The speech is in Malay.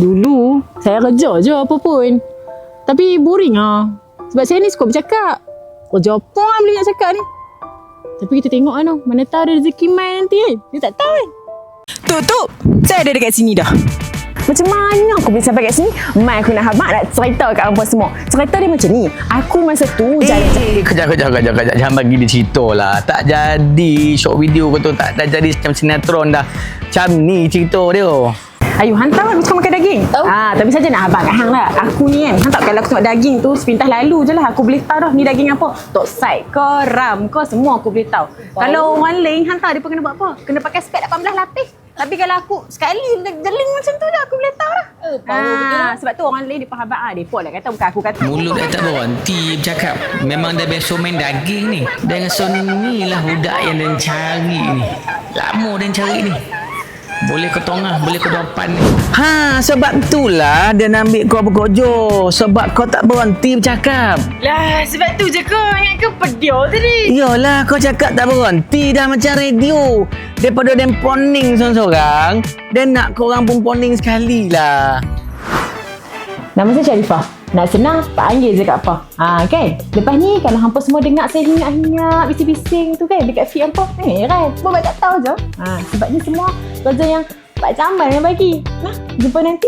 Dulu saya kerja je apa pun. Tapi boring ah. Sebab saya ni suka bercakap. Kerja apa lah boleh nak cakap ni? Tapi kita tengok kan mana tahu ada rezeki main nanti kan. Dia tak tahu kan. Tuk, tuk. Saya ada dekat sini dah. Macam mana aku boleh sampai kat sini? Mai aku nak habak nak cerita kat apa semua. Cerita dia macam ni. Aku masa tu jalan Eh, kejap, kejap, kejap, kejap. Jangan bagi dia cerita lah. Tak jadi short video kau tu. Tak dah jadi macam sinetron dah. Macam ni cerita dia. Ayu, hantar kan macam makan daging. Tahu. Ah, tapi saja nak habaq kat hang lah. Aku ni kan, hantar kalau aku tengok daging tu sepintas lalu je lah. Aku boleh tahu dah ni daging apa. Tok side ke, ram ke, semua aku boleh tahu. Kalau orang lain hantar, dia pun kena buat apa? Kena pakai spek 18 lapis. Tapi kalau aku sekali jeling macam tu dah, aku boleh tahu dah. Eh, Ah, lah. sebab tu orang lain dia faham ah, dia pun lah kata bukan aku kata. Mulut dah tak berhenti bercakap. Memang dah biasa main daging ni. Dan rasa ni lah budak yang dia cari ni. Lama dia cari ni. Boleh ke tengah, boleh ke depan ni. Ha, sebab itulah dia nak ambil kau bekerja. Sebab kau tak berhenti bercakap. Lah, sebab tu je kau ingat ke pedio tadi. Iyalah, kau cakap tak berhenti dah macam radio. Daripada dia poning seorang-seorang, dia nak korang pun poning sekali lah. Nama saya Sharifah. Nak senang, panggil je kat apa. Ha, kan? Lepas ni, kalau hampa semua dengar saya hingat-hingat, bising-bising tu kan, dekat feed hampa, eh kan? Pak tak tahu je. Ha, sebab ni semua kerja yang Pak Camal yang bagi. Nah, jumpa nanti.